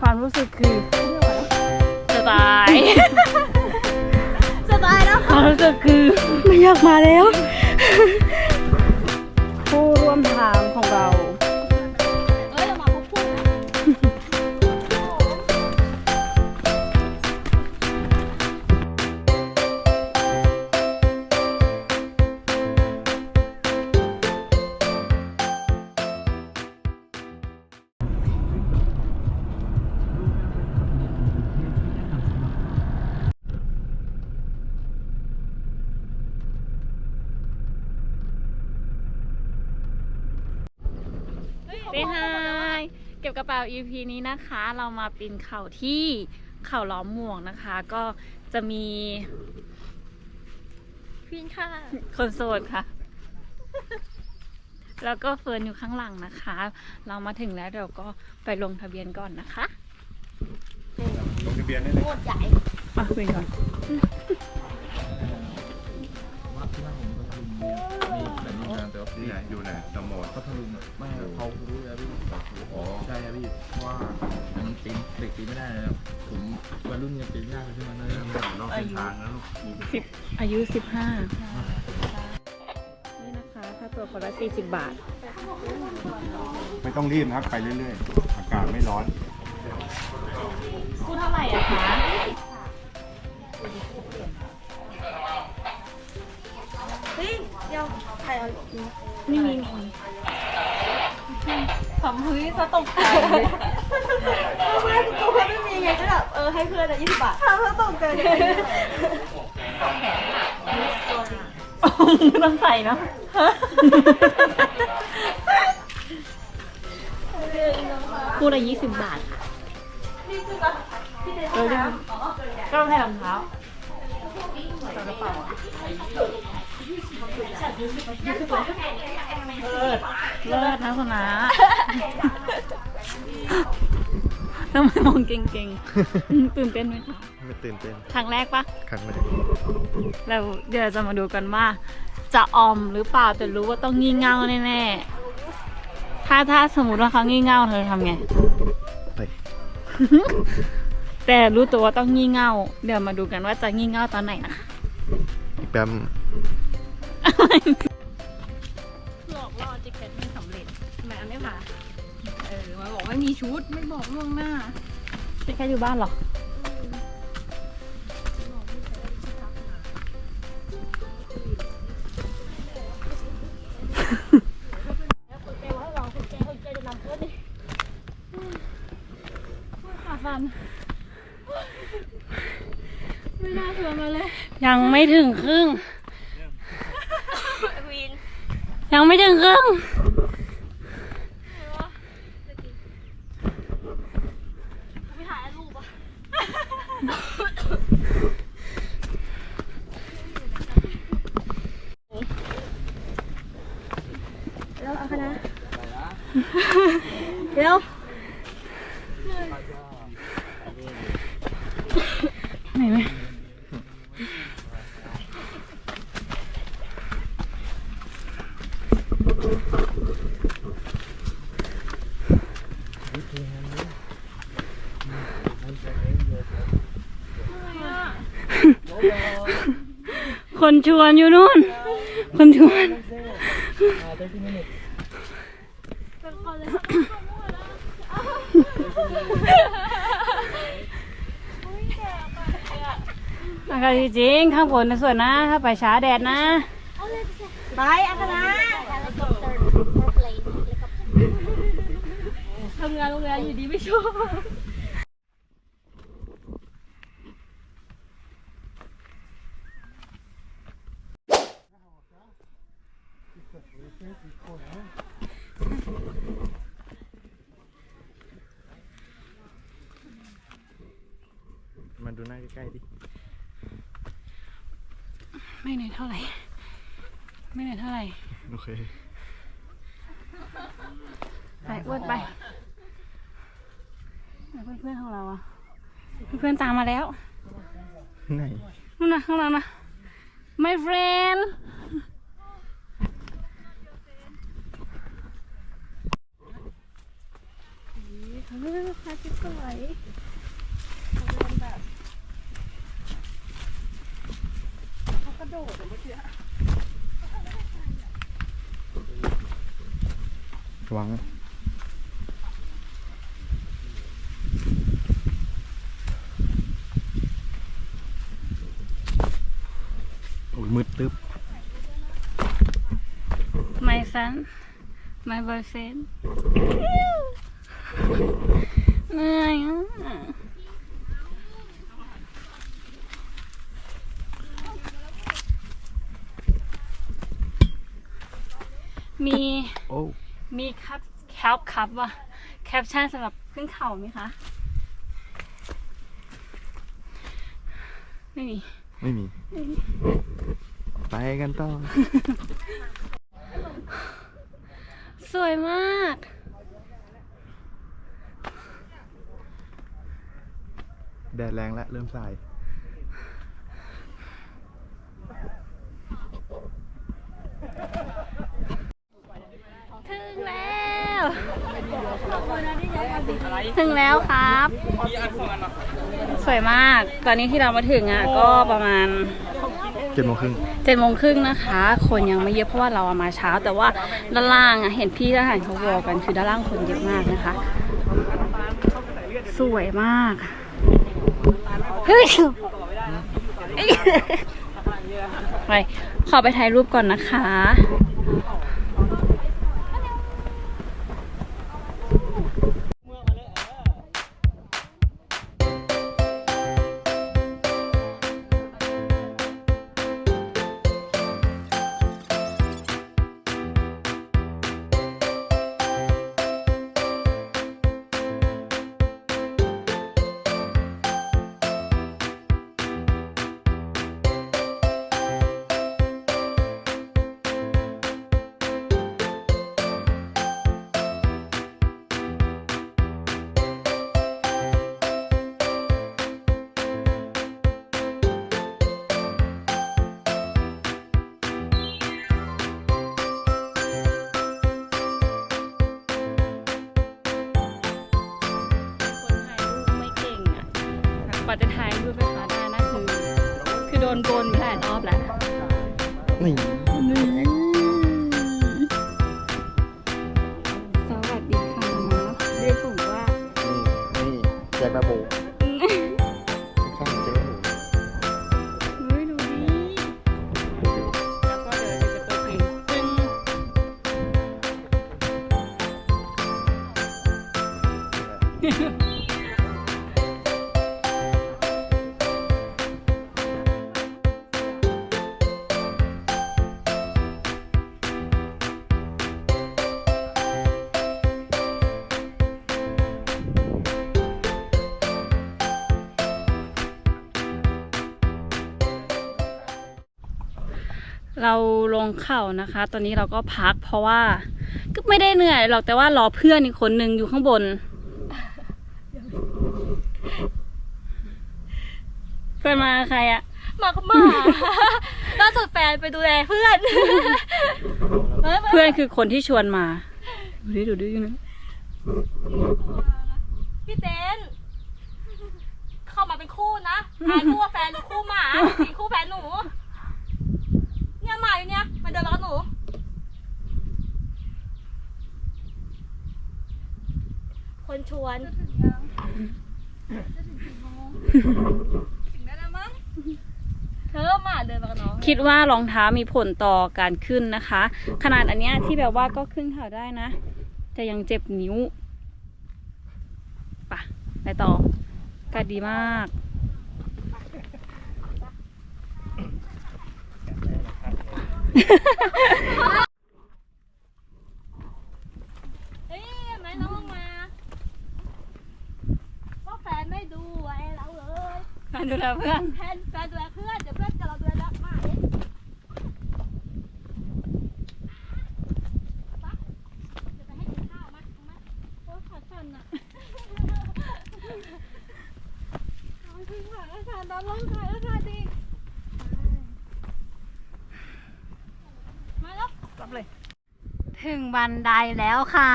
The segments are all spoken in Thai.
ความรู้สึกคือสบาย สบายแล้วความรู้สึกคือไม่อยากมาแล้ว ผู้ร่วมทางของเรา เก็บกระเป๋า EP นี้นะคะเรามาปีนเขาที่เขาล้อมหม่วงนะคะ ก็จะมีพินค่ะ คนโสดค่ะ แล้วก็เฟิร์นอยู่ข้างหลังนะคะ เรามาถึงแล้วเดี๋ยวก็ไปลงทะเบียนก่อนนะคะลงทะเบียนได้เลยโคตรใหญ่อะคุยก่อน นี่ไงอยู่ไหนสมอดพัทลุงอะไม่เขารู้แล้วพี่อ๋อใช่ครับพี่เพราะว่ามันปีนเด็กปีนไม่ได้นะครับผมวัยรุ่นยังปีนไม่ได้เลยใช่ไหมนั่นเองนอกเส้นทางนะลูกสิบอายุสิบห้านี่นะคะค่าตัวคนละสี่สิบบาท ไม่ต้องรีบนะครับ ไปเรื่อยๆ อากาศไม่ร้อน ตกใจเพื่อนตัวเพื่อนไม่มีไงก็แบบเออให้เพื่อนอะยี่สิบบาทถ้าเพื่อนตกใจเลยต้องใส่เนาะคู่ละยี่สิบบาทค่ะเออดิก็ต้องให้รองเท้าใส่กระเป๋าอะเลิศเลิศนะคุณนะ เก่งๆ ตื่นเต้นไหมคะไม่ตื่นเต้นครั้งแรกปะครั้งแรกเราเดี๋ยวจะมาดูกันว่า จะออมหรือเปล่าแต่รู้ว่าต้องงี่เง่าแน่ๆถ้าถ้าสมมติว่าเขางี่เง่าเธอทำไงไปแต่รู้ตัวว่าต้องงี่เง่า เดี๋ยวมาดูกันว่าจะงี่เง่าตอนไหนนะคะอีกแป๊บหลอกล่อจิกเก็ตไม่สำเร็จแม่ไม่ผ่าเออมาบอกไม่มีชุดไม่บอกล่วงหน้า จิกแค่อยู่บ้านเหรอไม่น่าชวนมาเลย ยังไม่ถึงครึ่งวินยังไม่ถึงครึ่ง ไม่ถ่ายรูปอะ แล้วเอาคณะเดี๋ยวไหนไหม คนชวนอยู่นู่น คนชวน อากาศดีจริงข้างบนน่ะสวยนะ ถ้าไปช้าแดดนะ ไปอาคณะทำงานโรงแรมอยู่ดีไม่ชอบ มาดูหน้าใกล้ๆดิ ไม่ เหนื่อยเท่าไหร่ ไม่เหนื่อยเท่าไหร่ โอเค ไปอ้วนไปไหนเพื่อนๆของเราอะเพื่อนๆตามมาแล้ว ไหน นู่นนะข้างหลังนะ my friend สเฮ้ยพระอาทิตย์สวย ระวัง โอ้ยมืดตึ๊บ my son my boyfriend เหนื่อยอะมี โอ้ มีครับแคปครับว่าแคปชั่นสำหรับขึ้นเขาไหมคะ ไม่มี ไม่มี ไปกันต่อ สวยมาก แดดแรงแล้วเริ่มสาย ถึงแล้ว ถึงแล้วครับ สวยมาก ตอนนี้ที่เรามาถึงอะก็ประมาณเจ็ดโมงครึ่งเจ็ดโมงครึ่งนะคะ คนยังไม่เยอะเพราะว่าเราอะมาเช้า แต่ว่าด้านล่างอะเห็นพี่ทหารเขาบอกกันคือด้านล่างคนเยอะมากนะคะ สวยมากเฮ้ยไปขอไปถ่ายรูปก่อนนะคะ ว่าจะถ่ายรูปไป เราลงเข่านะคะ ตอนนี้เราก็พักเพราะว่า ก็ไม่ได้เหนื่อยหรอกแต่ว่ารอเพื่อนอีกคนนึงอยู่ข้างบน เพื่อนมาใครอะมาก็มาล่าสุดแฟนไปดูแลเพื่อน เพื่อนคือคนที่ชวนมาดูดิดูดิอยู่นะพี่เต้นเข้ามาเป็นคู่นะหาคู่แฟนหรือคู่หมาสีคู่แฟนหนู เนี่ยหมาอยู่เนี่ยมาเดินมากับหนูคนชวนถึงได้แล้วมั้งเธอหมาเดินมากับน้องคิดว่ารองเท้ามีผลต่อการขึ้นนะคะ ขนาดอันเนี้ยที่แบบว่าก็ขึ้นเขาได้นะ แต่ยังเจ็บนิ้วปะไปต่อก็ดีมาก เฮ้ยไหมน้องมาก็แฟนไม่ดูไอ้เราเลยมาดูแลเพื่อนแฟนแฟนดูแลเพื่อนเดี๋ยวเพื่อนจะเราดูแลมาเองปะเดี๋ยวไปให้กินข้าวมาเอามาโอ้ขาสั่นอะเอาจริงค่ะอาจารย์ตอนร้องไห้าจ บันไดแล้วค่ะ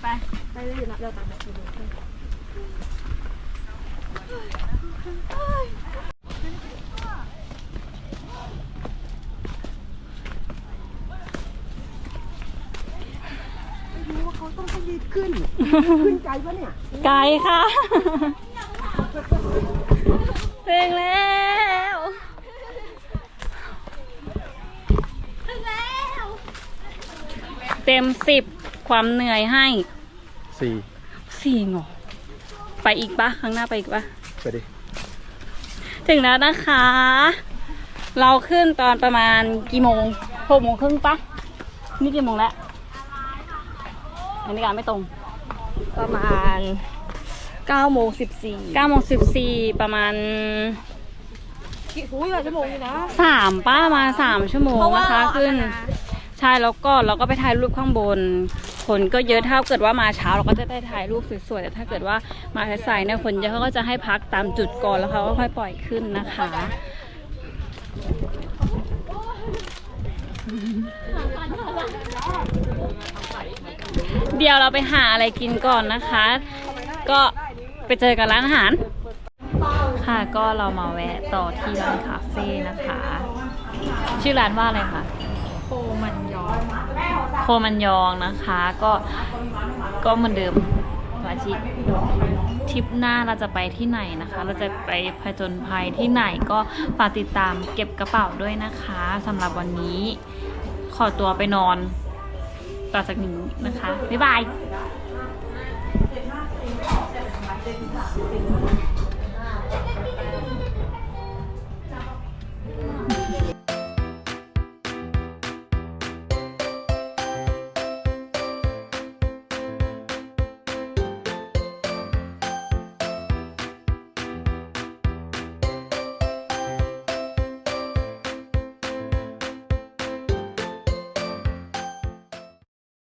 ไป ไปเลยนะเดี๋ยวตามไปดู ไกลค่ะถึงแล้ว เต็มสิบความเหนื่อยให้สี่สี่หงอไปอีกปะข้างหน้าไปอีกปะไปดิ ถึงแล้วนะคะ เราขึ้นตอนประมาณกี่โมงหกโมงครึ่งปะนี่กี่โมงแล้วอันนี้การไม่ตรง ประมาณ9โมง14เก้าโมงสิบสี่ประมาณหูยหลายชั่วโมงอยู่นะสามป้ามาสามชั่วโมงเพราะว่านะคะขึ้นใช่แล้วก็เราก็ไปถ่ายรูปข้างบน คนก็เยอะถ้าเกิดว่ามาเช้าเราก็จะได้ถ่ายรูปสวยๆแต่ถ้าเกิดว่ามาสายๆเนี่ยคนเยอะเขาก็จะให้พักตามจุดก่อนแล้วเขาก็ค่อยปล่อยขึ้นนะคะ เดี๋ยวเราไปหาอะไรกินก่อนนะคะ ก็ไปเจอกันร้านอาหาร ค่ะก็เรามาแวะต่อที่ร้านคาเฟ่นะคะ ชื่อร้านว่าอะไรคะโคมันยองโคมันยองนะคะ ก็ก็เหมือนเดิมวันอาทิตย์ทริปหน้าเราจะไปที่ไหนนะคะ เราจะไปผจญภัยที่ไหนก็ฝากติดตามเก็บกระเป๋าด้วยนะคะสำหรับวันนี้ ขอตัวไปนอน ต่อจากนี้นะคะ บ๊ายบาย